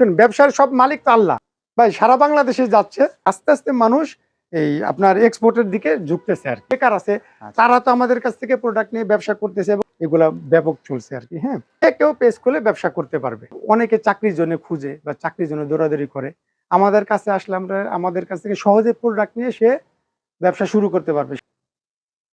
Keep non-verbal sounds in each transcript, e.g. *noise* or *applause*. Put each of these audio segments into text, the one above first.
শুনুন ব্যবসার সব মালিক তো আল্লাহ। ভাই সারা বাংলাদেশে যাচ্ছে আস্তে আস্তে মানুষ এই আপনার এক্সপোর্টের দিকে ঝুঁকতেছে আর বেকার আছে আচ্ছা। তারা তো আমাদের কাছ থেকে প্রোডাক্ট নিয়ে ব্যবসা করতেছে এবং এগুলা ব্যাপক চলছে আর কি হ্যাঁ। কেউ পেজ খুলে ব্যবসা করতে পারবে। অনেকে চাকরির জন্য খুঁজে বা চাকরির জন্য দৌড়াদৌড়ি করে। আমাদের কাছে আসলে আমরা আমাদের কাছ থেকে সহজে প্রোডাক্ট নিয়ে সে ব্যবসা শুরু করতে পারবে।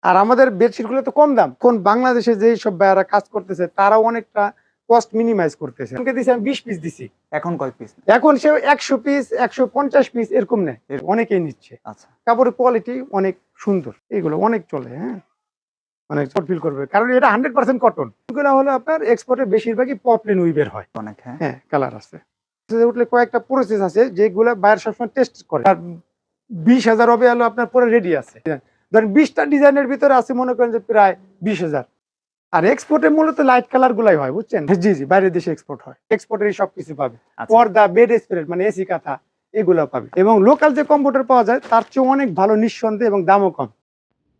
আর আমাদের বেডশিটগুলো তো কম দাম। কোন বাংলাদেশে যেই সব ভাইয়ারা কাজ করতেছে তারাও অনেকটা কস্ট মিনিমাইজ করতেছে। আমাকে দিছি আমি বিশ পিস দিছি। এখন কয় পিস এখন সে একশো পিস একশো পঞ্চাশ পিস এরকম নেয়। অনেকেই নিচ্ছে। আচ্ছা। কাপড়ের কোয়ালিটি অনেক সুন্দর। এগুলো অনেক চলে হ্যাঁ? অনেক ফিল করবে। কারণ এটা হান্ড্রেড পার্সেন্ট কটন এগুলো হলো আপনার এক্সপোর্টের বেশিরভাগই পপলেন উইবের হয়। অনেক হ্যাঁ। হ্যাঁ কালার আছে। উঠলে কয়েকটা প্রসেস আছে যেগুলো বাইরে সবসময় টেস্ট করে। আর বিশ হাজার হবে হলো আপনার পরে রেডি আছে। ধরেন বিশটা ডিজাইনের ভিতরে আছে মনে করেন যে প্রায় বিশ হাজার। আর এক্সপোর্টে মূলত লাইট কালার গুলাই হয় বুঝছেন? জি জি বাইরের দেশে এক্সপোর্ট হয়। এক্সপোর্টের সবকিছু পাবে। আচ্ছা। পর্দা বেড স্প্রেড মানে এসি কাঁথা এগুলো পাবে। এবং লোকাল যে কম্পিউটার পাওয়া যায় তার চেয়ে অনেক ভালো নিঃসন্দেহে এবং দামও কম।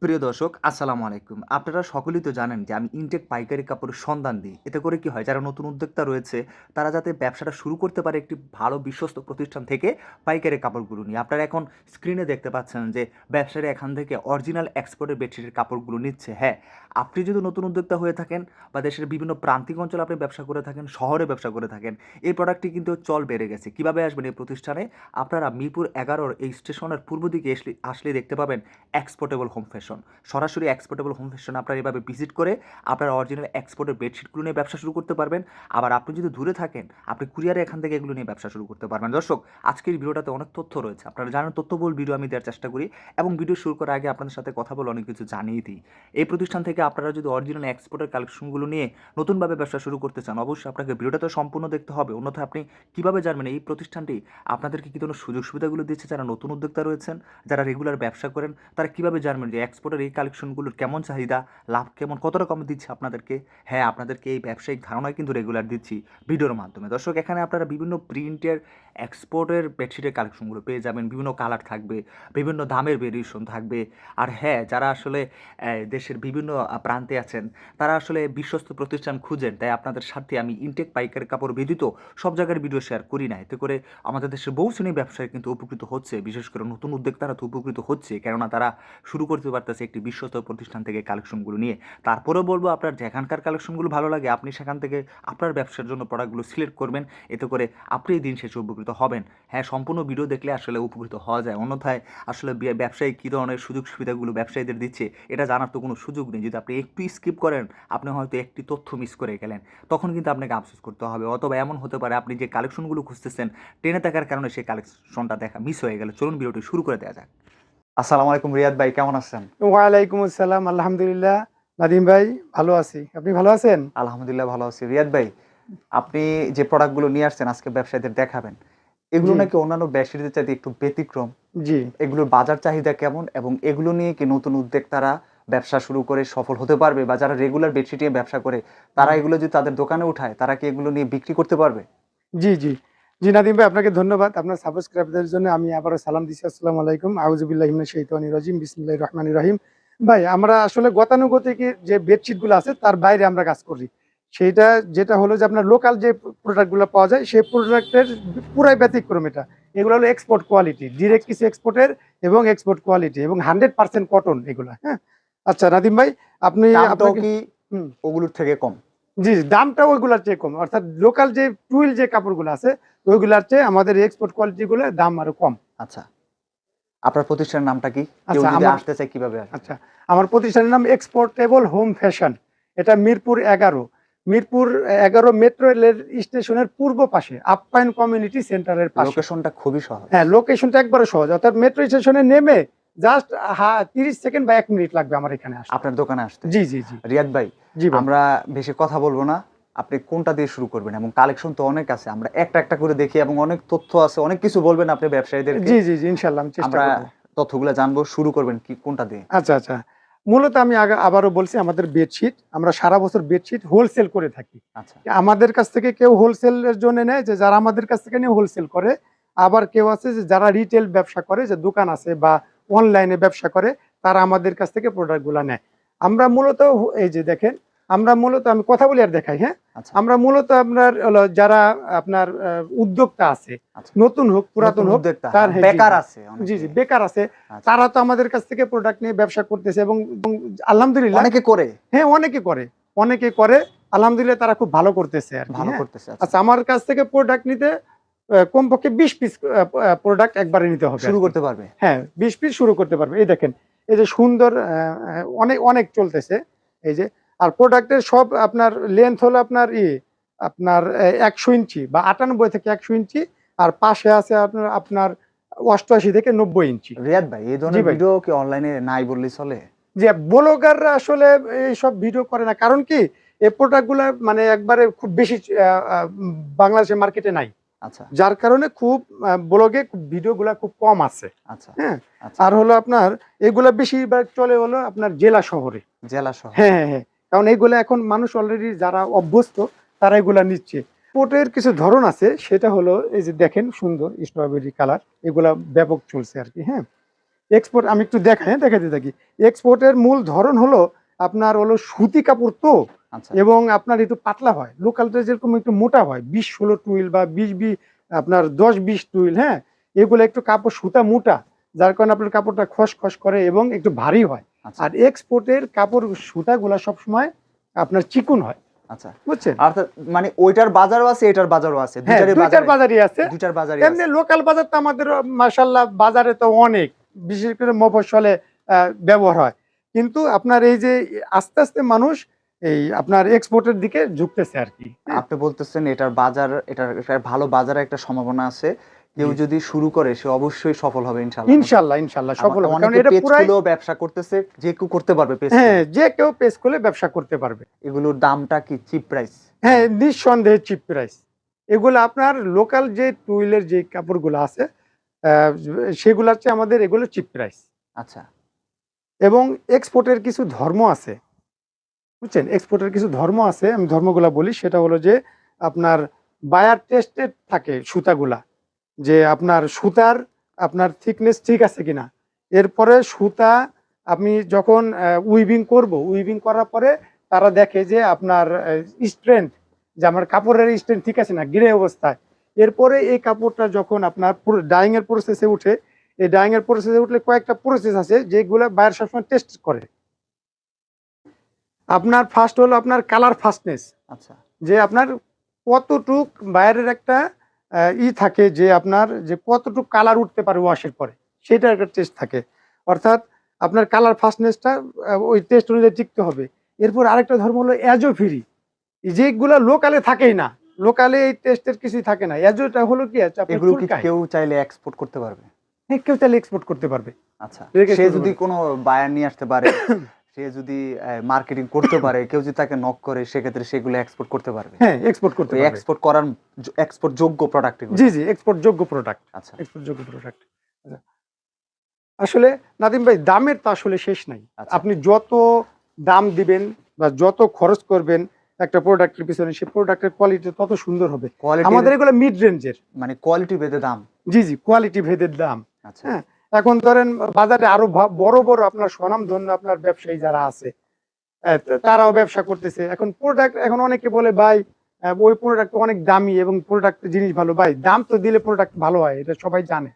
প্রিয় দর্শক, আসসালামু আলাইকুম। আপনারা সকলেই তো জানেন যে আমি ইনটেক পাইকারি কাপড়ের সন্ধান দিই। এতে করে কি হয়, যারা নতুন উদ্যোক্তা রয়েছে, তারা যাতে ব্যবসাটা শুরু করতে পারে একটি ভালো, বিশ্বস্ত প্রতিষ্ঠান থেকে পাইকারি কাপড়গুলো নিয়ে। আপনারা এখন স্ক্রিনে দেখতে পাচ্ছেন যে ব্যবসায়ী এখান থেকে অরিজিনাল এক্সপোর্টের বেডশিটের কাপড়গুলো নিচ্ছে। হ্যাঁ আপনি যদি নতুন উদ্যোক্তা হয়ে থাকেন বা দেশের বিভিন্ন প্রান্তিক অঞ্চলে আপনি ব্যবসা করে থাকেন, শহরে ব্যবসা করে থাকেন, এই প্রোডাক্টটি কিন্তু চল বেড়ে গেছে। কীভাবে আসবেন এই প্রতিষ্ঠানে? আপনারা মিরপুর এগারোর এই স্টেশনের পূর্ব দিকে আসলে আসলে দেখতে পাবেন এক্সপোর্টেবল হোম ফ্যাশন সরাসরি এক্সপোর্টেবল হোম ফ্যাশন আপনারা এভাবে ভিজিট করে আপনারা অরিজিনাল এক্সপোর্টের বেডশিটগুলো নিয়ে ব্যবসা শুরু করতে পারবেন। আবার আপনি যদি দূরে থাকেন, আপনি কুরিয়ারে এখান থেকে এগুলো নিয়ে ব্যবসা শুরু করতে পারবেন। দর্শক, আজকের ভিডিওটাতে অনেক তথ্য রয়েছে। আপনারা জানেন, তথ্যবহুল ভিডিও আমি দেওয়ার চেষ্টা করি এবং ভিডিও শুরু করার আগে আপনাদের সাথে কথা বলে অনেক কিছু জানিয়ে দিই। এই প্রতিষ্ঠান থেকে আপনারা যদি অরিজিনাল এক্সপোর্টের কালেকশনগুলো নিয়ে নতুনভাবে ব্যবসা শুরু করতে চান, অবশ্যই আপনাকে ভিডিওটা তো সম্পূর্ণ দেখতে হবে। অন্যথায় আপনি কীভাবে জানবেন এই প্রতিষ্ঠানটি? আপনাদেরকে কি ধরনের সুযোগ সুবিধাগুলো দিচ্ছে? যারা নতুন উদ্যোক্তা রয়েছেন, যারা রেগুলার ব্যবসা করেন, তারা কীভাবে জানবেন যে এক্সপোর্টের এই কালেকশনগুলোর কেমন চাহিদা, লাভ কেমন, কত রকম দিচ্ছে আপনাদেরকে? হ্যাঁ আপনাদেরকে এই ব্যবসায়িক ধারণায় কিন্তু রেগুলার দিচ্ছি ভিডিওর মাধ্যমে। দর্শক, এখানে আপনারা বিভিন্ন প্রিন্টের এক্সপোর্টের বেডশিটের কালেকশনগুলো পেয়ে যাবেন, বিভিন্ন কালার থাকবে, বিভিন্ন দামের ভেরিয়েশন থাকবে। আর হ্যাঁ যারা আসলে দেশের বিভিন্ন প্রান্তে আছেন, তারা আসলে বিশ্বস্ত প্রতিষ্ঠান খুঁজেন, তাই আপনাদের সাথে আমি ইনটেক পাইকারি কাপড় ব্যতীত সব জায়গার ভিডিও শেয়ার করি না। এতে করে আমাদের দেশের বহু শ্রেণির ব্যবসায়ী কিন্তু উপকৃত হচ্ছে, বিশেষ করে নতুন উদ্যোক্তারা তো উপকৃত হচ্ছে, কেননা তারা শুরু করতে পারতেছে একটি বিশ্বস্ত প্রতিষ্ঠান থেকে কালেকশনগুলো নিয়ে। তারপরেও বলব আপনার যেখানকার কালেকশনগুলো ভালো লাগে, আপনি সেখান থেকে আপনার ব্যবসার জন্য প্রোডাক্টগুলো সিলেক্ট করবেন। এতে করে আপনি দিন শেষে উপকৃত হবেন। হ্যাঁ সম্পূর্ণ ভিডিও দেখলে আসলে উপকৃত হওয়া যায়। অন্যথায় আসলে ব্যবসায়ী কী ধরনের সুযোগ সুবিধাগুলো ব্যবসায়ীদের দিচ্ছে, এটা জানার তো কোনো সুযোগ নেই। যদি আপনি একটু স্কিপ করেন, আপনি হয়তো একটি তথ্য মিস করে গেলেন। তখন কিন্তু আপনাকে আফসোস করতে হবে। অথবা এমন হতে পারে, আপনি যে কালেকশনগুলো খুঁজতেছেন ট্রেনে থাকার কারণে সেই কালেকশনটা দেখা মিস হয়ে গেল। চলুন ভিডিওটি শুরু করে দেওয়া যাক। আসসালামু আলাইকুম রিয়াদ ভাই কেমন আছেন? ওয়ালাইকুম আসসালাম আলহামদুলিল্লাহ। নাদিম ভাই ভালো আছি। আপনি ভালো আছেন? আলহামদুলিল্লাহ ভালো আছি। রিয়াদ ভাই আপনি যে প্রোডাক্টগুলো নিয়ে আসছেন আজকে ব্যবসায়ীদের দেখাবেন। এগুলো নাকি অন্যান্য ব্যবসায়ীদের চাইতে একটু ব্যতিক্রম? জি। এগুলোর বাজার চাহিদা কেমন? এবং এগুলো নিয়ে কি নতুন উদ্যোক্তারা ব্যবসা শুরু করে সফল হতে পারবে? বা যারা রেগুলার বেডশিট নিয়ে ব্যবসা করে তারা এগুলো যদি তাদের দোকানে উঠায় তারা কি এগুলো নিয়ে বিক্রি করতে পারবে? জি জি। জি নাদিম ভাই আপনাকে ধন্যবাদ। আপনার সাবস্ক্রাইবারদের জন্য আমি আবারও সালাম দিচ্ছি। আসসালামু আলাইকুম। আউজুবিল্লাহ হিমিনাশ শাইতানির রাজিম। বিসমিল্লাহির রহমানির রহিম। ভাই আমরা আসলে গতানুগতিক যে বেডশিটগুলো আছে তার বাইরে আমরা কাজ করি। সেইটা যেটা হলো যে আপনার লোকাল যে প্রোডাক্টগুলো পাওয়া যায় সেই প্রোডাক্টের পুরাই ব্যতিক্রম এটা। এগুলো হলো এক্সপোর্ট কোয়ালিটি ডিরেক্ট কিছু এক্সপোর্টের এবং এক্সপোর্ট কোয়ালিটি এবং হান্ড্রেড পার্সেন্ট কটন এগুলো হ্যাঁ? আচ্ছা নাদিম ভাই আপনি কি ওগুলোর থেকে কম? জি দামটাও ওইগুলার চেয়ে কম। অর্থাৎ লোকাল যে টুইল যে কাপড়গুলো আছে ওইগুলার চেয়ে আমাদের এক্সপোর্ট কোয়ালিটি গুলো দাম আরও কম। আচ্ছা। আপনার প্রতিষ্ঠানের নামটা কি? কেউ আচ্ছা, যদি আসতে চায় কীভাবে আচ্ছা আমার প্রতিষ্ঠানের নাম এক্সপোর্টেবল হোম ফ্যাশন এটা মিরপুর এগারো। মিরপুর এগারো মেট্রো রেল স্টেশনের পূর্ব পাশে আপ্যায়ন কমিউনিটি সেন্টারের পাশে। লোকেশনটা খুবই সহজ। হ্যাঁ লোকেশনটা একবারে সহজ। অর্থাৎ মেট্রো স্টেশনে নেমে জাস্ট তিরিশ সেকেন্ড বা এক মিনিট লাগবে আমার এখানে আসতে। আপনার দোকানে আসতে? জি জি জি। রিয়াদ ভাই জি আমরা বেশি কথা বলব না। আপনি কোনটা দিয়ে শুরু করবেন? এবং কালেকশন তো অনেক আছে। আমরা একটা একটা করে দেখি এবং অনেক তথ্য আছে। অনেক কিছু বলবেন আপনি ব্যবসায়ীদের জি জি জি ইনশাল্লাহ আমি চেষ্টা আমরা তথ্যগুলো জানব। শুরু করবেন কি কোনটা দিয়ে? আচ্ছা আচ্ছা। মূলত আমি আগা- আবারও বলছি আমাদের বেডশিট আমরা সারা বছর বেডশিট হোলসেল করে থাকি। আচ্ছা। আমাদের কাছ থেকে কেউ হোলসেলের জন্য নেয় যে যারা আমাদের কাছ থেকে নিয়ে হোলসেল করে আবার কেউ আছে যে যারা রিটেল ব্যবসা করে যে দোকান আছে বা অনলাইনে ব্যবসা করে তারা আমাদের কাছ থেকে প্রোডাক্টগুলো নেয় আমরা মূলত এই যে দেখেন আমরা মূলত আমি কথা বলি আর দেখাই হ্যাঁ আচ্ছা আমরা মূলত আপনার যারা আপনার উদ্যোক্তা আছে আচ্ছা। নতুন হোক পুরাতন হোক তার হ্যাঁ, বেকার আছে জি জি বেকার আছে আচ্ছা। তারা তো আমাদের কাছ থেকে প্রোডাক্ট নিয়ে ব্যবসা করতেছে এবং আলহামদুলিল্লাহ অনেকে করে হ্যাঁ অনেকে করে অনেকে করে আলহামদুলিল্লাহ তারা খুব ভালো করতেছে আর ভালো হ্যাঁ। করতেছে আচ্ছা। আমার কাছ থেকে প্রোডাক্ট নিতে কমপক্ষে বিশ পিস প্রোডাক্ট একবারে নিতে হবে শুরু করতে পারবে? হ্যাঁ বিশ পিস শুরু করতে পারবে। এই দেখেন এই যে সুন্দর অনেক অনেক চলতেছে। এই যে আর প্রোডাক্টের সব আপনার লেন্থ হলো আপনার ই আপনার একশো ইঞ্চি বা আটানব্বই থেকে একশো ইঞ্চি আর পাশে আছে আপনার আপনার অষ্টআশি থেকে নব্বই ইঞ্চি। রিয়াদ ভাই এই ধরনের। ভিডিও কি অনলাইনে নাই বললেই চলে? যে ব্লগাররা আসলে এইসব ভিডিও করে না। কারণ কি এই প্রোডাক্টগুলো মানে একবারে খুব বেশি বাংলাদেশের মার্কেটে নাই। যার কারণে খুব ব্লগে ভিডিওগুলো খুব কম আছে। আচ্ছা। হ্যাঁ? আচ্ছা। আর হলো আপনার এগুলা বেশিরভাগ চলে হলো আপনার জেলা শহরে। জেলা শহর। হ্যাঁ হ্যাঁ হ্যাঁ। কারণ এইগুলা এখন মানুষ অলরেডি যারা অভ্যস্ত তারা এগুলা নিচ্ছে। পোটের কিছু ধরন আছে সেটা হলো এই যে দেখেন সুন্দর স্ট্রবেরি কালার এগুলা ব্যাপক চলছে আর কি হ্যাঁ? এক্সপোর্ট আমি একটু দেখাই হ্যাঁ দেখাতে থাকি। এক্সপোর্টের মূল ধরন হলো আপনার হলো সুতি কাপড় তো। আচ্ছা এবং আপনার একটু পাতলা হয়। লোকালটা যেরকম একটু মোটা হয় বিশ ষোলো টুইল বা বিশ বি আপনার দশ বিশ টুইল হ্যাঁ? এগুলো একটু কাপড় সুতা মোটা যার কারণে আপনার কাপড়টা খসখস করে এবং একটু ভারী হয়। আচ্ছা। আর এক্সপোর্টের কাপড় সুতাগুলা সবসময় আপনার চিকুন হয়। আচ্ছা। বুঝছেন? অর্থাৎ মানে ওইটার বাজারও আছে এটার বাজারও আছে হ্যাঁ দুইটার বাজারই আছে। দুইটার বাজারে এমনি লোকাল বাজার তো আমাদের বাজারে তো অনেক বিশেষ করে মফস্বলে ব্যবহার হয়। কিন্তু আপনার এই যে আস্তে আস্তে মানুষ এই আপনার এক্সপোর্টের দিকে ঝুঁকতেছে আর কি। আপনি বলতেছেন এটার বাজার এটার ভালো বাজারে একটা সম্ভাবনা আছে। কেউ যদি শুরু করে সে অবশ্যই সফল হবে ইনশাআল্লাহ। ইনশাল্লাহ ইনশাল্লাহ সফল হবে। কারণ এটা পুরাই ব্যবসা করতেছে যে কেউ করতে পারবে পেজ হ্যাঁ যে কেউ পেজ খুলে ব্যবসা করতে পারবে। এগুলোর দামটা কি চিপ প্রাইস হ্যাঁ নিঃসন্দেহে চিপ প্রাইস এগুলো আপনার লোকাল যে টুইলের যে কাপড়গুলো আছে আহ, সেগুলোর চেয়ে আমাদের এগুলো চিপ প্রাইস আচ্ছা। এবং এক্সপোর্টের কিছু ধর্ম আছে। বুঝছেন? এক্সপোর্টের কিছু ধর্ম আছে, আমি ধর্মগুলা বলি। সেটা হলো যে, আপনার বায়ার টেস্টেড থাকে সুতাগুলা, যে আপনার সুতার, আপনার থিকনেস ঠিক আছে কিনা। এরপরে সুতা, আমি যখন উইভিং করব উইভিং করার পরে তারা দেখে যে আপনার স্ট্রেংথ যে আমার কাপড়ের স্ট্রেংথ ঠিক আছে না, গিরে অবস্থায়। এরপরে এই কাপড়টা যখন আপনার ডাইং এর প্রসেসে উঠে, এই ডাইং এর প্রসেসে উঠলে কয়েকটা প্রসেস আছে যেগুলো বায়ার সবসময় টেস্ট করে। আপনার ফার্স্ট হলো আপনার কালার ফাস্টনেস আচ্ছা। যে আপনার কতটুক বাইরের একটা ই থাকে যে আপনার যে কতটুক কালার উঠতে পারে ওয়াশের পরে সেটা একটা টেস্ট থাকে। অর্থাৎ আপনার কালার ফাস্টনেসটা ওই টেস্ট অনুযায়ী টিকতে হবে। এরপর আরেকটা ধর্ম হলো অ্যাজো ফ্রি যেগুলো লোকালে থাকেই না লোকালে এই টেস্টের কিছুই থাকে না। অ্যাজোটা হলো কি আছে এগুলো কি কেউ চাইলে এক্সপোর্ট করতে পারবে। হ্যাঁ, কেউ চাইলে এক্সপোর্ট করতে পারবে। আচ্ছা সে যদি কোনো বায়ার নিয়ে আসতে পারে সে যদি মার্কেটিং করতে পারে কেউ যদি তাকে নক করে সেক্ষেত্রে সেগুলো এক্সপোর্ট করতে পারবে। হ্যাঁ এক্সপোর্ট করতে পারবে। এক্সপোর্ট করার এক্সপোর্ট যোগ্য প্রোডাক্ট জি জি এক্সপোর্ট যোগ্য প্রোডাক্ট আচ্ছা। এক্সপোর্ট যোগ্য প্রোডাক্ট আসলে নাদিম ভাই দামের তো আসলে শেষ নাই। আচ্ছা। আপনি যত দাম দিবেন বা যত খরচ করবেন একটা প্রোডাক্টের পিছনে সেই প্রোডাক্টের কোয়ালিটি তত সুন্দর হবে। কোয়ালিটি আমাদের এগুলো মিড রেঞ্জের মানে কোয়ালিটি ভেদে দাম। জি জি কোয়ালিটি ভেদের দাম। আচ্ছা। হ্যাঁ। এখন ধরেন বাজারে আরও বড় বড় আপনার স্বনাম ধন্য আপনার ব্যবসায়ী যারা আছে তারাও ব্যবসা করতেছে। এখন প্রোডাক্ট এখন অনেকে বলে ভাই ওই প্রোডাক্ট অনেক দামি এবং প্রোডাক্ট জিনিস ভালো। ভাই দাম তো দিলে প্রোডাক্ট ভালো হয় এটা সবাই জানে।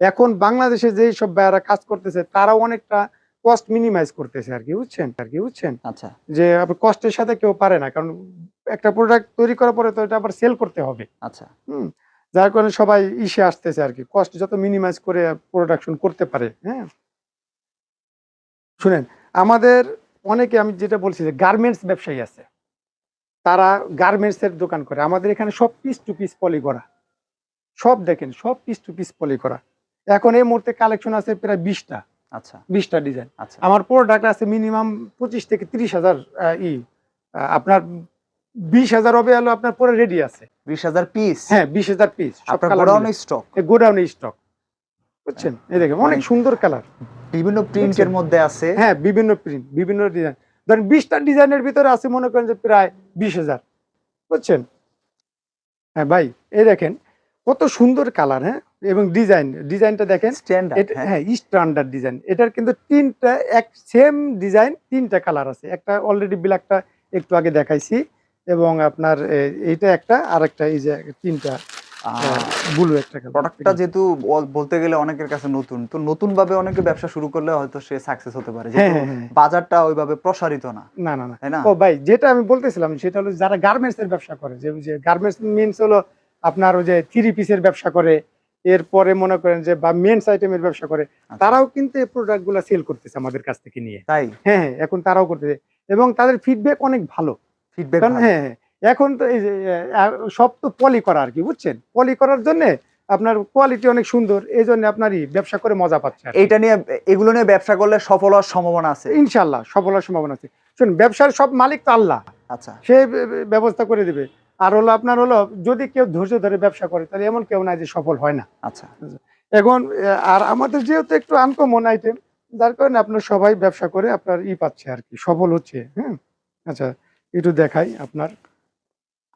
এখন বাংলাদেশে যেই সব ভাইয়ারা কাজ করতেছে তারাও অনেকটা কস্ট মিনিমাইজ করতেছে আর কি বুঝছেন? আর কি বুঝছেন? আচ্ছা। যে আপনি কষ্টের সাথে কেউ পারে না কারণ একটা প্রোডাক্ট তৈরি করার পরে তো এটা আবার সেল করতে হবে। আচ্ছা। হুম। যার কারণে সবাই ইসে আসতেছে আর কি। কষ্ট যত মিনিমাইজ করে প্রোডাকশন করতে পারে হ্যাঁ? শুনেন আমাদের অনেকে আমি যেটা বলছি যে গার্মেন্টস ব্যবসায়ী আছে। তারা গার্মেন্টস এর দোকান করে। আমাদের এখানে সব পিস টু পিস পলি করা। সব দেখেন সব পিস টু পিস পলি করা। এখন এই মুহূর্তে কালেকশন আছে প্রায় বিশটা। আচ্ছা। বিশটা ডিজাইন আচ্ছা। আমার প্রোডাক্ট আছে মিনিমাম পঁচিশ থেকে তিরিশ হাজার ই আপনার বিশ হাজার হবে হলো আপনার পরে রেডি আছে। বিশ হাজার পিস হ্যাঁ বিশ হাজার পিস গোডাউনে স্টক গোডাউনে স্টক বুঝছেন? এই দেখেন অনেক মানে- সুন্দর কালার বিভিন্ন প্রিন্টের মধ্যে আছে? হ্যাঁ বিভিন্ন প্রিন্ট বিভিন্ন ডিজাইন ধরেন বিশটা ডিজাইনের ভিতরে আছে মনে করেন যে প্রায় বিশ হাজার বুঝছেন? হ্যাঁ ভাই এই দেখেন কত সুন্দর কালার হ্যাঁ? এবং ডিজাইন ডিজাইনটা দেখেন স্ট্যান্ডার্ড হ্যাঁ। স্ট্যান্ডার্ড ডিজাইন এটার কিন্তু তিনটা এক সেম ডিজাইন তিনটা কালার আছে। একটা অলরেডি ব্ল্যাকটা একটু আগে দেখাইছি। এবং আপনার এইটা একটা আর একটা এই যে তিনটা ব্লু একটা প্রোডাক্টটা যেহেতু বলতে গেলে অনেকের কাছে নতুন তো নতুন ভাবে অনেকে ব্যবসা শুরু করলে হয়তো সে সাকসেস হতে পারে। হ্যাঁ হ্যাঁ হ্যাঁ। বাজারটা ওইভাবে প্রসারিত না। না না না। ও ভাই যেটা আমি বলতেছিলাম সেটা হলো যারা গার্মেন্টস এর ব্যবসা করে যে যে গার্মেন্টস মিনস হলো আপনার ওই যে থ্রি পিসের ব্যবসা করে এরপরে মনে করেন যে বা মেন্স আইটেমের ব্যবসা করে আচ্ছা। তারাও কিন্তু এই সেল করতেছে আমাদের কাছ থেকে নিয়ে। তাই? হ্যাঁ হ্যাঁ এখন তারাও করতেছে। এবং তাদের ফিডব্যাক অনেক ভালো। ফিডব্যাক কারণ হ্যাঁ হ্যাঁ এখন তো এই যে সব তো পলি করা আর কি বুঝছেন? পলি করার জন্য আপনার কোয়ালিটি অনেক সুন্দর এই জন্য আপনারই ব্যবসা করে মজা পাচ্ছে। এইটা নিয়ে এগুলো নিয়ে ব্যবসা করলে সফল হওয়ার সম্ভাবনা আছে? ইনশাল্লাহ সফল হওয়ার সম্ভাবনা আছে। শুন ব্যবসার সব মালিক তো আল্লাহ। আচ্ছা। সে ব্যবস্থা করে দিবে। আর হলো আপনার হলো যদি কেউ ধৈর্য ধরে ব্যবসা করে তাহলে এমন কেউ না যে সফল হয় না। আচ্ছা। এখন আর আমাদের যেহেতু একটু আনকমন আইটেম যার কারণে আপনার সবাই ব্যবসা করে আপনার ই পাচ্ছে আর কি সফল হচ্ছে হ্যাঁ আচ্ছা একটু দেখাই আপনার।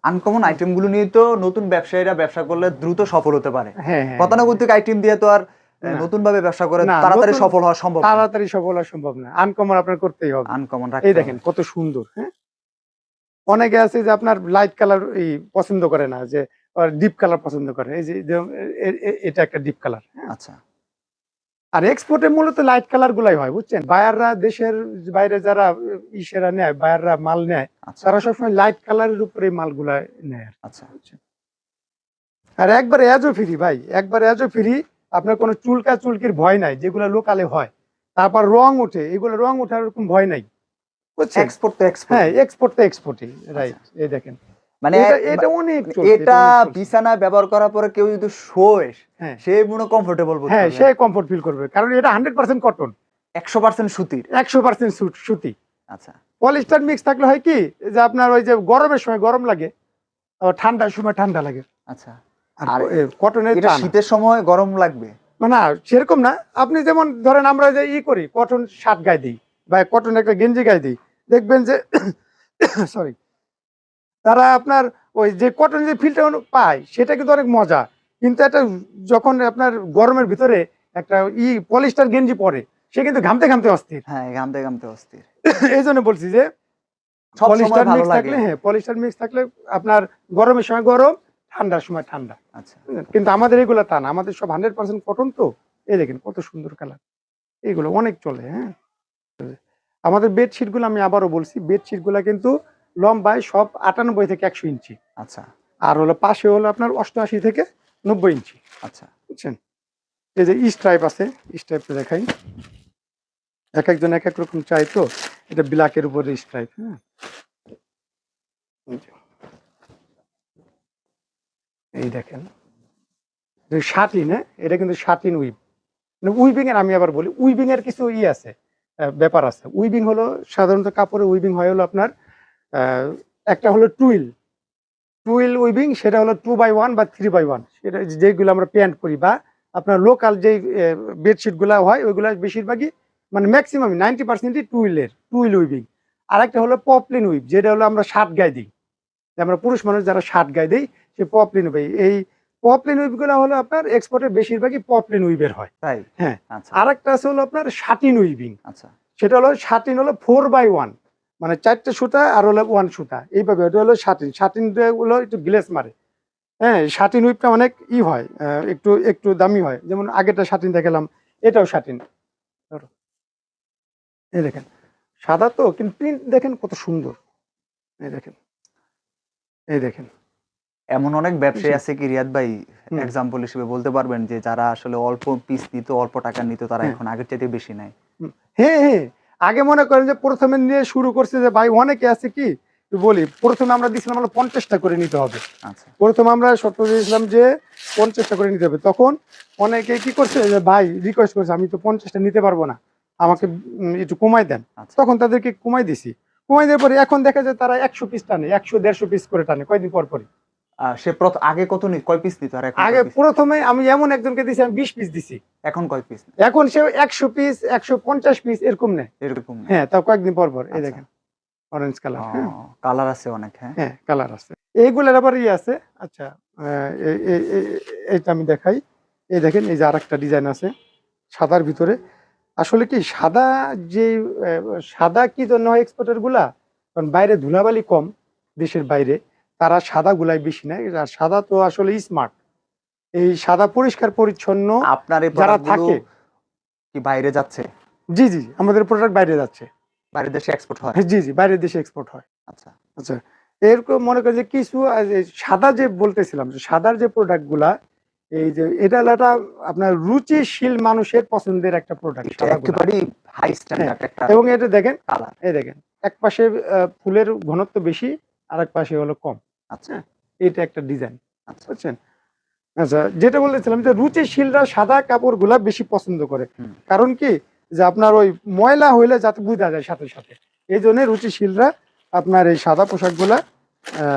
আনকমন আইটেমগুলো নিয়ে তো নতুন ব্যবসায়ীরা ব্যবসা করলে দ্রুত সফল হতে পারে। হ্যাঁ হ্যাঁ গতানুগতিক আইটেম দিয়ে তো আর নতুন ভাবে ব্যবসা করে তাড়াতাড়ি সফল হওয়া সম্ভব তাড়াতাড়ি সফল হওয়া সম্ভব না। আনকমন আপনার করতেই হবে। আনকমন এই দেখেন কত সুন্দর হ্যাঁ? অনেকে আছে যে আপনার লাইট কালার এই পছন্দ করে না যে ডিপ কালার পছন্দ করে। এই যে এটা একটা ডিপ কালার আচ্ছা। আর এক্সপোর্টে মূলত লাইট কালার গুলাই হয় বুঝছেন? বায়াররা দেশের বাইরে যারা ইসেরা নেয় বায়াররা মাল নেয় আচ্ছা। তারা সবসময় লাইট কালারের উপরে মালগুলা নেয় আর কি, আচ্ছা। বুঝছেন? আর একবার এজও ফ্রি ভাই একবার এজও ফ্রি আপনার কোনো চুলকা চুলকির ভয় নাই যেগুলো লোকালে হয়। তারপর রং ওঠে এগুলো রং ওঠার এরকম ভয় নাই বুঝছেন? এক্সপোর্ট তো এক্সপোর্ট হ্যাঁ এক্সপোর্ট তো এক্সপোর্টই রাইট এই দেখেন। মানে এটা অনেক এটা। বিছানায় ব্যবহার করার পরে কেউ যদি শোয় হ্যাঁ। সে মনে কমফোর্টেবল হ্যাঁ সে কমফোর্ট ফিল করবে কারণ এটা হান্ড্রেড পার্সেন্ট কটন একশো পার্সেন্ট সুতির। একশো পার্সেন্ট সুতি। আচ্ছা। পলিস্টার মিক্স থাকলে হয় কি যে আপনার ওই যে গরমের সময় গরম লাগে আবার ঠান্ডার সময় ঠান্ডা লাগে। আচ্ছা। আর কটনের শীতের সময় গরম লাগবে? না সেরকম না। আপনি যেমন ধরেন আমরা যে ই করি কটন শার্ট গায়ে দিই বা কটন একটা গেঞ্জি গায়ে দিই দেখবেন যে *coughs* সরি তারা আপনার ওই যে কটন যে ফিলটা পায় সেটা কিন্তু অনেক মজা। কিন্তু একটা যখন আপনার গরমের ভিতরে একটা ই পলিস্টার গেঞ্জি পরে সে কিন্তু ঘামতে ঘামতে অস্থির। হ্যাঁ ঘামতে ঘামতে অস্থির। *coughs* এই জন্য বলছি যে পলিস্টার মিক্স থাকলে হ্যাঁ পলিস্টার মিক্স থাকলে আপনার গরমের সময় গরম ঠান্ডার সময় ঠান্ডা। আচ্ছা। কিন্তু আমাদের এগুলো তা না আমাদের সব হান্ড্রেড পার্সেন্ট কটন তো। এই দেখেন কত সুন্দর কালার এইগুলো অনেক চলে হ্যাঁ। আমাদের বেডশিটগুলো আমি আবারও বলছি বেডশিটগুলা কিন্তু লম্বায় সব আটানব্বই থেকে একশো ইঞ্চি। আচ্ছা। আর হলো পাশে হলো আপনার অষ্টআশি থেকে নব্বই ইঞ্চি। আচ্ছা। বুঝছেন? এই যে স্ট্রাইপ আছে স্ট্রাইপটা দেখাই। এক একজন এক এক রকম চাই তো এটা ব্ল্যাকের উপরে স্ট্রাইপ হ্যাঁ। এই দেখেন। শার্টিন হ্যাঁ এটা কিন্তু শার্টিন উইভ উইভিং এর আমি আবার বলি উইভিং এর কিছু ই আছে ব্যাপার আছে। উইভিং হলো সাধারণত কাপড়ে উইভিং হয় হলো আপনার একটা হলো টুইল। টুইল উইভিং সেটা হলো টু বাই ওয়ান বা থ্রি বাই ওয়ান সেটা যেগুলো আমরা প্যান্ট করি বা আপনার লোকাল যে বেডশিটগুলা হয় ওইগুলো বেশিরভাগই মানে ম্যাক্সিমাম নাইনটি পার্সেন্টই টুইলের টুইল উইভিং। আর একটা হলো পপলিন উইভ যেটা হলো আমরা শার্ট গায়ে দিই। আমরা পুরুষ মানুষ যারা শার্ট গায়ে দিই সে পপলিন উইভ এই পপলিন উইভগুলো হলো আপনার এক্সপোর্টের বেশিরভাগই পপলিন উইভের হয়। তাই? হ্যাঁ। আচ্ছা। আর একটা আছে হলো আপনার শাটিন উইভিং আচ্ছা। সেটা হলো শাটিন হলো ফোর বাই ওয়ান মানে চারটে সুতা আর হলো ওয়ান সুতা। এইভাবে ওটা হলো শাটিন শাটিন হলো একটু গ্লেস মারে। হ্যাঁ শাটিন উইপটা অনেক ই হয় একটু একটু দামি হয়। যেমন আগেরটা শাটিন দেখালাম এটাও শাটিন ধরো। এই দেখেন সাদা তো কিন্তু প্রিন্ট দেখেন কত সুন্দর। এই দেখেন এই দেখেন। এমন অনেক ব্যবসায়ী আছে কি রিয়াদ ভাই এক্সাম্পল হিসেবে বলতে পারবেন যে যারা আসলে অল্প পিস নিত অল্প টাকা নিত তারা হ্যাঁ। এখন আগের চাইতে বেশি নেয়। হ্যাঁ হ্যাঁ। আগে মনে করেন যে প্রথমে নিয়ে শুরু করছে যে ভাই অনেকে আছে কি বলি প্রথমে আমরা দিয়েছিলাম হলো পঞ্চাশটা করে নিতে হবে। আচ্ছা। প্রথম আমরা শর্ত দিয়েছিলাম যে পঞ্চাশটা করে নিতে হবে। তখন অনেকে কি করছে যে ভাই রিকোয়েস্ট করছে আমি তো পঞ্চাশটা নিতে পারব না আমাকে একটু কমাই দেন। আচ্ছা। তখন তাদেরকে কমাই দিছি। কমাই দেওয়ার পরে এখন দেখা যায় তারা একশো পিস টানে একশো দেড়শো পিস করে টানে কয়দিন পর পরই। আহ, সে আগে কত নি কয় পিস নিত আর আগে প্রথমে আমি এমন একজনকে দিছি আমি বিশ পিস দিছি। এখন কয় পিস এখন সে একশো পিস একশো পঞ্চাশ পিস এরকম নেয়। এরকম হ্যাঁ তাও কয়েকদিন পর পর এই আচ্ছা। দেখেন অরেঞ্জ কালার কালার আছে অনেক হ্যাঁ? হ্যাঁ কালার আছে। এইগুলোর আবার ইয়ে আছে আচ্ছা এইটা আমি দেখাই। এই দেখেন এই যে আর একটা ডিজাইন আছে সাদার ভিতরে। আসলে কি সাদা যে সাদা কি জন্য হয় এক্সপোর্টারগুলা? কারণ বাইরে ধুলাবালি কম দেশের বাইরে। তারা সাদা গুলাই বেশি নেয়। আর সাদা তো আসলে স্মার্ট এই সাদা পরিষ্কার পরিচ্ছন্ন আপনার যারা থাকে। কি বাইরে যাচ্ছে? জি জি আমাদের প্রোডাক্ট বাইরে যাচ্ছে। বাইরের দেশে এক্সপোর্ট হয়? জি জি বাইরের দেশে এক্সপোর্ট হয়। আচ্ছা। আচ্ছা এরকম মনে করেন যে কিছু সাদা যে বলতেছিলাম যে সাদার যে প্রোডাক্টগুলা এই যে এটা একটা আপনার রুচিশীল মানুষের পছন্দের একটা প্রোডাক্ট একেবারেই হাই স্ট্যান্ডার্ড একটা এবং এটা দেখেন এই দেখেন এক পাশে ফুলের ঘনত্ব বেশি আর এক পাশে হলো কম। আচ্ছা। এটা একটা ডিজাইন আচ্ছা। বুঝছেন? আচ্ছা যেটা বলেছিলাম যে রুচিশীলরা সাদা কাপড়গুলা বেশি পছন্দ করে। কারণ কি? যে আপনার ওই ময়লা হইলে যাতে বুঝা যায় সাথে সাথে। এই জন্য রুচিশীলরা আপনার এই সাদা পোশাকগুলা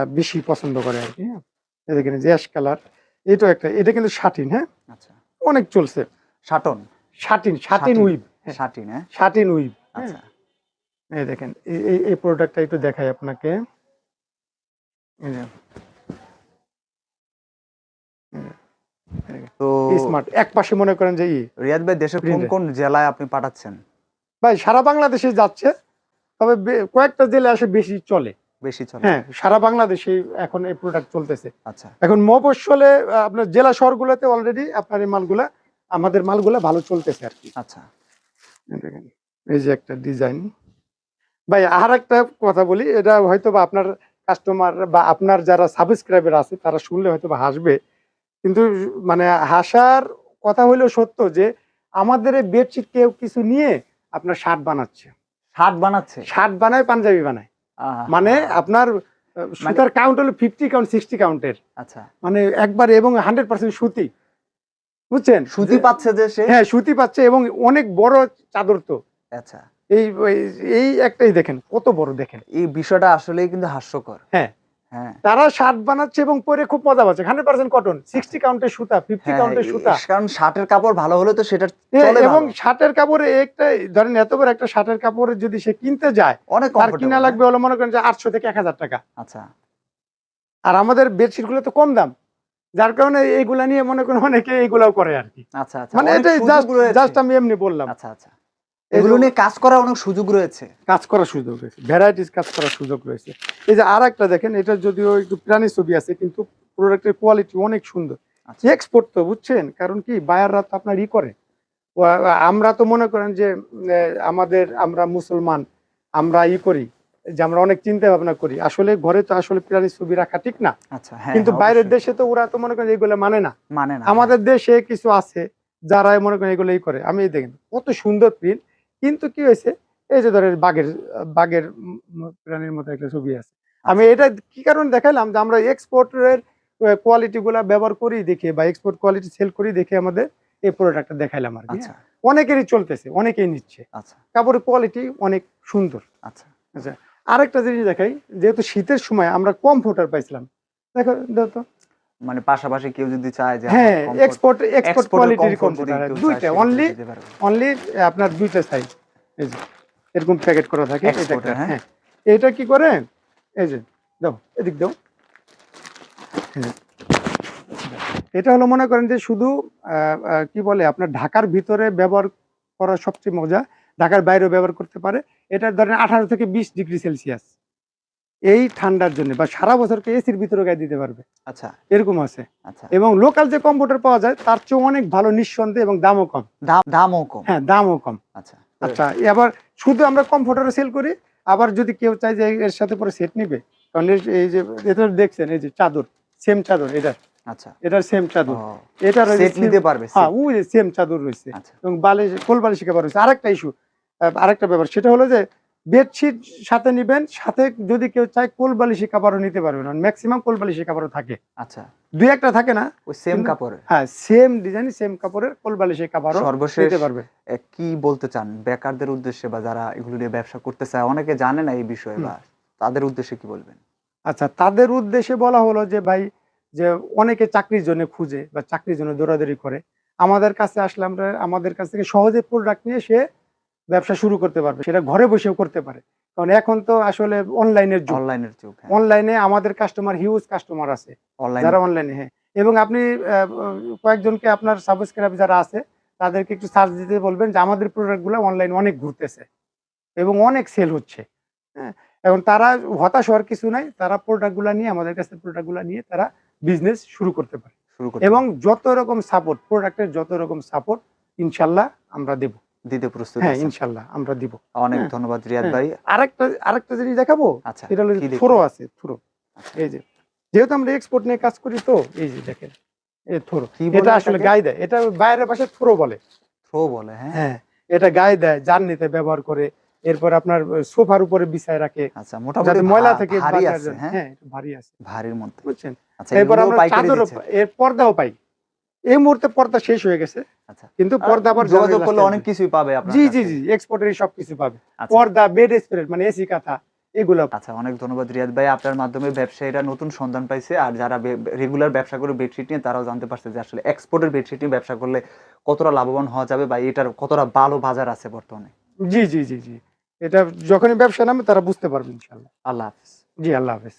বেশি পছন্দ করে আর কি হ্যাঁ? দেখেন যে অ্যাশ কালার এটা একটা এটা কিন্তু শাটিন হ্যাঁ? আচ্ছা। অনেক চলছে। Satin satin satin. Weave satin হ্যাঁ। শাটিন উইভ আচ্ছা। এই দেখেন এই- এই প্রোডাক্টটা একটু দেখাই আপনাকে। তো স্মার্ট এক পাশে মনে করেন যে রিয়াদ ভাই দেশের কোন কোন জেলায় আপনি পাঠাচ্ছেন? ভাই সারা বাংলাদেশে যাচ্ছে তবে কয়েকটা আসে বেশি চলে। বেশি চলে। হ্যাঁ সারা বাংলাদেশে এখন এই প্রোডাক্ট চলতেছে। আচ্ছা। এখন মফস্বলে আপনার জেলা শহরগুলোতে অলরেডি আপনার এই মালগুলা আমাদের মালগুলা ভালো চলতেছে আর কি। আচ্ছা। এই এই যে একটা ডিজাইন ভাই আর একটা কথা বলি এটা হয়তো বা আপনার কাস্টমার বা আপনার যারা সাবস্ক্রাইবার আছে তারা শুনলে হয়তো বা হাসবে। কিন্তু মানে হাসার কথা হইলেও সত্য যে আমাদের এই বেডশিট কেউ কিছু নিয়ে আপনার শার্ট বানাচ্ছে। শার্ট বানাচ্ছে? শার্ট বানায় পাঞ্জাবি বানায়। মানে আপনার সুতার কাউন্ট হলো ফিফটি কাউন্ট সিক্সটি কাউন্টের আচ্ছা। মানে একবার এবং হান্ড্রেড পার্সেন্ট সুতি। বুঝছেন? সুতি পাচ্ছে যে সে? হ্যাঁ সুতি পাচ্ছে এবং অনেক বড় চাদর তো। আচ্ছা। এই এই- একটাই দেখেন কত বড় দেখেন। এই বিষয়টা আসলেই কিন্তু হাস্যকর। হ্যাঁ। হ্যাঁ। তারা শার্ট বানাচ্ছে এবং পরে খুব মজা পাচ্ছে। হান্ড্রেড পার্সেন্ট কটন সিক্সটি কাউন্টের সুতা ফিফটি হ্যাঁ, কাউন্টের সুতা। কারণ শার্টের কাপড় ভালো হলে তো সেটা এবং শার্টের কাপড়ে একটা ধরেন এত বড় একটা শার্টের কাপড়ে যদি সে কিনতে যায় অনেক comfortable, কিনা হ্যাঁ? লাগবে হলো মনে করেন যে আটশো থেকে এক হাজার টাকা। আচ্ছা। আর আমাদের বেডশিটগুলো তো কম দাম। যার কারণে এইগুলা নিয়ে মনে করেন অনেকে এইগুলাও করে আর কি। আচ্ছা আচ্ছা। মানে এটাই জাস্ট আমি এমনি বললাম। আচ্ছা আচ্ছা। এগুলো নিয়ে কাজ করার অনেক সুযোগ রয়েছে। কাজ করার সুযোগ রয়েছে। ভ্যারাইটিস কাজ করার সুযোগ রয়েছে। এই যে আর একটা দেখেন এটা যদিও একটু প্রাণী ছবি আছে কিন্তু প্রোডাক্টের কোয়ালিটি অনেক সুন্দর। আচ্ছা। এক্সপোর্ট তো বুঝছেন কারণ কি বায়াররা তো আপনার ই করে। আমরা তো মনে করেন যে আমাদের আমরা মুসলমান আমরা ই করি যে আমরা অনেক চিন্তা ভাবনা করি। আসলে ঘরে তো আসলে প্রাণী ছবি রাখা ঠিক না। আচ্ছা হ্যাঁ কিন্তু হ্যাঁ, বাইরের দেশে তো ওরা তো মনে করেন এগুলো মানে না। মানে না আমাদের দেশে কিছু আছে যারা মনে করেন এগুলোই করে। আমি দেখেন কত সুন্দর প্রিন্ট কিন্তু কি হয়েছে? এই যে ধরেন বাঘের বাঘের প্রাণীর মতো একটা ছবি আছে। আমি এটা কি কারণে দেখাইলাম? যে আমরা এক্সপোর্টের কোয়ালিটি গুলা ব্যবহার করি দেখে বা এক্সপোর্ট কোয়ালিটি সেল করি দেখে আমাদের এই প্রোডাক্টটা দেখাইলাম আর কি আচ্ছা। অনেকেরই চলতেছে অনেকেই নিচ্ছে। আচ্ছা। কাপড়ের কোয়ালিটি অনেক সুন্দর। আচ্ছা। আচ্ছা আরেকটা জিনিস দেখাই যেহেতু শীতের সময় আমরা কমফোর্টার পাইছিলাম। দেখো দেখো মানে পাশাপাশি কেউ যদি চায় যে হ্যাঁ এক্সপোর্ট এক্সপোর্ট কোয়ালিটির কম্পিউটার দুইটা অনলি অনলি আপনার দুইটা সাইজ এই যে এরকম প্যাকেট করা থাকে এটা হ্যাঁ। হ্যাঁ। এটা কি করে? এই যে দাও এদিক দাও। এটা হলো মনে করেন যে শুধু কি বলে আপনার ঢাকার ভিতরে ব্যবহার করা সবচেয়ে মজা। ঢাকার বাইরেও ব্যবহার করতে পারে। এটা ধরেন আঠারো থেকে বিশ ডিগ্রি সেলসিয়াস। এই ঠান্ডার জন্য বা সারা বছরকে এসির ভিতরে গায়ে দিতে পারবে। আচ্ছা। এরকম আছে। আচ্ছা। এবং লোকাল যে কম্পিউটার পাওয়া যায় তার চেয়ে অনেক ভালো নিঃসন্দেহে এবং দামও কম। দামও কম। হ্যাঁ দামও কম। আচ্ছা। আচ্ছা এবার শুধু আমরা কমফোর্টারে সেল করি আবার যদি কেউ চায় যে এর সাথে পরে সেট নিবে কারণ এই যে এটা দেখছেন এই যে চাদর সেম চাদর এটা আচ্ছা। এটার সেম চাদর। এটা সেট নিতে পারবে হ্যাঁ ওই যে সেম চাদর রয়েছে। আচ্ছা। এবং বালিশ কোল বালিশ খাবার রয়েছে আরেকটা ইস্যু আরেকটা ব্যাপার সেটা হলো যে বেডশিট সাথে নিবেন সাথে যদি কেউ চায় কোল বালিশি কাপড়ও নিতে পারবেন ম্যাক্সিমাম কোল বালিশি কাপড়ও থাকে। আচ্ছা। দুই একটা থাকে না ওই সেম কাপড়ে হ্যাঁ সেম ডিজাইন সেম কাপড়ের কোল বালিশি কাপড়ও সর্বশেষ নিতে পারবে। কি বলতে চান? বেকারদের উদ্দেশ্যে বা যারা এগুলো নিয়ে ব্যবসা করতে চায় অনেকে জানে না এই বিষয়ে বা তাদের উদ্দেশ্যে কি বলবেন? আচ্ছা তাদের উদ্দেশ্যে বলা হলো যে ভাই যে অনেকে চাকরির জন্য খুঁজে বা চাকরির জন্য দৌড়াদৌড়ি করে। আমাদের কাছে আসলে আমরা আমাদের কাছ থেকে সহজে প্রোডাক্ট নিয়ে সে ব্যবসা শুরু করতে পারবে সেটা ঘরে বসেও করতে পারে। কারণ এখন তো আসলে অনলাইনের যুগ। অনলাইনের যুগ হ্যাঁ। অনলাইনে আমাদের কাস্টমার হিউজ কাস্টমার আছে। অনলাইন যারা অনলাইনে হ্যাঁ। এবং আপনি কয়েকজনকে আপনার সাবস্ক্রাইব যারা আছে তাদেরকে একটু সার্চ দিতে বলবেন যে আমাদের প্রোডাক্টগুলো অনলাইন অনেক ঘুরতেছে এবং অনেক সেল হচ্ছে হ্যাঁ। এখন তারা হতাশ হওয়ার কিছু নাই তারা প্রোডাক্টগুলো নিয়ে আমাদের কাছে প্রোডাক্টগুলো নিয়ে তারা বিজনেস শুরু করতে পারে। এবং যত রকম সাপোর্ট প্রোডাক্টের যত রকম সাপোর্ট ইনশাল্লাহ আমরা দেব। দিতে প্রস্তুত হ্যাঁ আমরা দিব। অনেক হ্যাঁ। ধন্যবাদ রিয়াদ হ্যাঁ। ভাই। আরেকটা আরেকটা জিনিস দেখাবো? আচ্ছা এটা হলো থ্রো আছে থ্রো। আচ্ছা। এই যে যেহেতু আমরা এক্সপোর্ট নিয়ে কাজ করি তো এই যে দেখেন এই থ্রো। এটা আসলে গায়ে দেয়। এটা বাইরের ভাষায় থ্রো বলে। থ্রো বলে হ্যাঁ? হ্যাঁ এটা গায়ে দেয় জার্নিতে ব্যবহার করে এরপর আপনার সোফার উপরে বিছায় রাখে। আচ্ছা মোটামুটি ময়লা থেকে ভারী আছে হ্যাঁ? হ্যাঁ ভারী আছে। ভারীর মধ্যে। বুঝছেন? আচ্ছা এরপর আমরা? পা- এর পর্দাও পাই। এই মুহূর্তে পর্দা শেষ হয়ে গেছে। আচ্ছা। কিন্তু পর্দা আবার যোগাযোগ করলে অনেক। কিছুই পাবে জি জি জি এক্সপোর্টের সবকিছু পাবে। আচ্ছা। পর্দা বেড স্প্রেড মানে এসি কাঁথা এগুলো। আচ্ছা অনেক ধন্যবাদ রিয়াদ ভাই। আপনার মাধ্যমে ব্যবসায়ীরা নতুন সন্ধান পাইছে আর যারা রেগুলার ব্যবসা করে বেডশিট নিয়ে তারাও জানতে পারছে যে আসলে এক্সপোর্টের বেডশিট নিয়ে ব্যবসা করলে কতটা লাভবান হওয়া যাবে বা এটার কতটা ভালো বাজার আছে বর্তমানে। জি জি জি জি। এটা যখনই ব্যবসা নামে তারা বুঝতে পারবে ইনশাল্লাহ আল্লাহ হাফিজ। জি আল্লাহ হাফেজ।